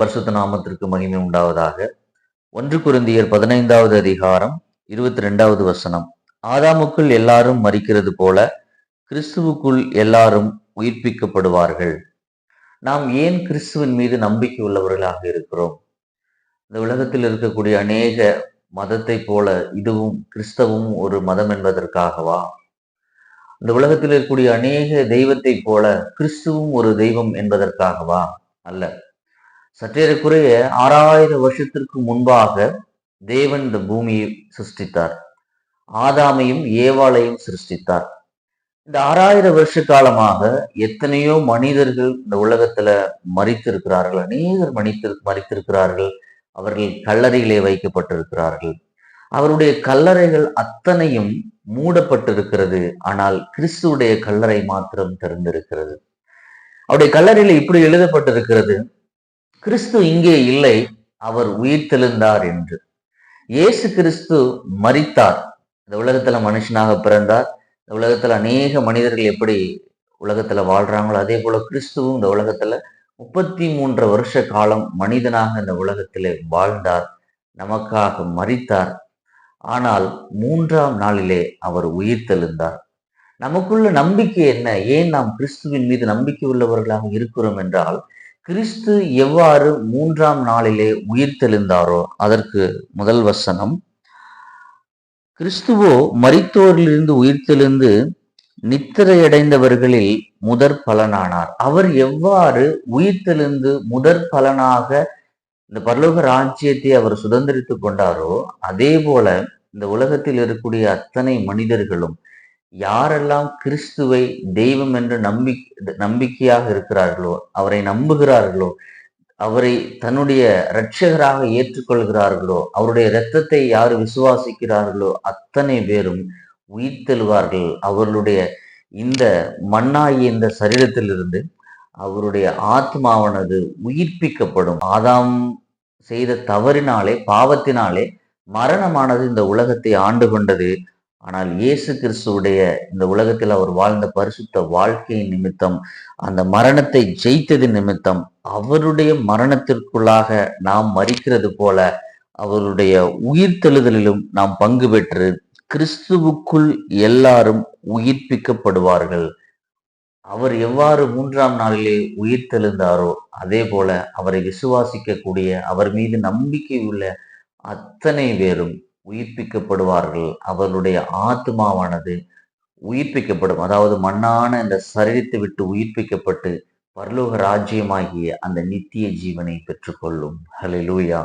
பரிசுத்த நாமத்திற்கு மகிமை உண்டாவதாக. ஒன்று குருந்தியர் பதினைந்தாவது அதிகாரம் இருபத்தி ரெண்டாவது வசனம். ஆதாமுக்குள் எல்லாரும் மறிக்கிறது போல கிறிஸ்துவுக்குள் எல்லாரும் உயிர்ப்பிக்கப்படுவார்கள். நாம் ஏன் கிறிஸ்துவின் மீது நம்பிக்கை உள்ளவர்களாக இருக்கிறோம்? இந்த உலகத்தில் இருக்கக்கூடிய அநேக மதத்தை போல இதுவும் கிறிஸ்தவும் ஒரு மதம் என்பதற்காகவா? இந்த உலகத்தில் இருக்கக்கூடிய அநேக தெய்வத்தை போல கிறிஸ்துவும் ஒரு தெய்வம் என்பதற்காகவா? அல்ல. சற்றேறக்குறைய ஆறாயிரம் வருஷத்திற்கு முன்பாக தேவன் இந்த பூமியை சிருஷ்டித்தார். ஆதாமையும் ஏவாளையும் சிருஷ்டித்தார். இந்த ஆறாயிரம் வருஷ காலமாக எத்தனையோ மனிதர்கள் இந்த உலகத்துல மறித்திருக்கிறார்கள் அநேகர் மனித்து மறித்திருக்கிறார்கள் அவர்கள் கல்லறையிலே வைக்கப்பட்டிருக்கிறார்கள். அவருடைய கல்லறைகள் அத்தனையும் மூடப்பட்டிருக்கிறது. ஆனால் கிறிஸ்துவுடைய கல்லறை மாத்திரம் திறந்திருக்கிறது. அவருடைய கல்லறையில இப்படி எழுதப்பட்டிருக்கிறது. கிறிஸ்து இங்கே இல்லை அவர் உயிர் தெழுந்தார் என்று. இயேசு கிறிஸ்து மறித்தார் இந்த உலகத்துல மனுஷனாக பிறந்தார். இந்த உலகத்துல அநேக மனிதர்கள் எப்படி உலகத்துல வாழ்றாங்களோ அதே போல கிறிஸ்துவும் இந்த உலகத்துல முப்பத்தி மூன்று வருஷ காலம் மனிதனாக இந்த உலகத்திலே வாழ்ந்தார் நமக்காக மறித்தார் ஆனால் மூன்றாம் நாளிலே அவர் உயிர் தெழுந்தார் நமக்குள்ள நம்பிக்கை என்ன? ஏன் நாம் கிறிஸ்துவின் மீது நம்பிக்கை உள்ளவர்களாக இருக்கிறோம் என்றால் கிறிஸ்து எவ்வாறு மூன்றாம் நாளிலே உயிர்த்தெழுந்தாரோ அதற்கு முதல் வசனம் கிறிஸ்துவோ மரித்தோரிலிருந்து உயிர்த்தெழுந்து நித்திரையடைந்தவர்களில் முதற் பலனானார். அவர் எவ்வாறு உயிர் தெழுந்து முதற் பலனாக இந்த பரலோக ராஜ்யத்தை அவர் சுதந்திரித்துக் கொண்டாரோ அதே போல இந்த உலகத்தில் இருக்கக்கூடிய அத்தனை மனிதர்களும் யாரெல்லாம் கிறிஸ்துவை தெய்வம் என்று நம்பி நம்பிக்கையாக இருக்கிறார்களோ அவரை நம்புகிறார்களோ அவரை தன்னுடைய இரட்சகராக ஏற்றுக்கொள்கிறார்களோ அவருடைய இரத்தத்தை யார் விசுவாசிக்கிறார்களோ அத்தனை பேரும் உயிர் தெழுவார்கள் அவர்களுடைய இந்த மண்ணாகிய இந்த சரீரத்திலிருந்து அவருடைய ஆத்மாவானது உயிர்ப்பிக்கப்படும். ஆதாம் செய்த தவறினாலே பாவத்தினாலே மரணமானது இந்த உலகத்தை ஆண்டு கொண்டது. ஆனால் இயேசு கிறிஸ்துவுடைய இந்த உலகத்தில் அவர் வாழ்ந்த பரிசுத்த வாழ்க்கையின் நிமித்தம் அந்த மரணத்தை ஜெயித்தது நிமித்தம் அவருடைய மரணத்திற்குள்ளாக நாம் மறிக்கிறது போல அவருடைய உயிர்த்தெழுதலிலும் நாம் பங்கு பெற்று கிறிஸ்துவுக்குள் எல்லாரும் உயிர்ப்பிக்கப்படுவார்கள். அவர் எவ்வாறு மூன்றாம் நாளிலே உயிர்த்தெழுந்தாரோ அதே போல அவரை விசுவாசிக்கக்கூடிய அவர் மீது நம்பிக்கை உள்ள அத்தனை பேரும் உயிர்ப்பிக்கப்படுவார்கள். அவர்களுடைய ஆத்மாவானது உயிர்ப்பிக்கப்படும். அதாவது மண்ணான இந்த சரீரத்தை விட்டு உயிர்ப்பிக்கப்பட்டு பரலோக ராஜ்யமாகிய அந்த நித்திய ஜீவனை பெற்றுக்கொள்ளும். ஹலெலூயா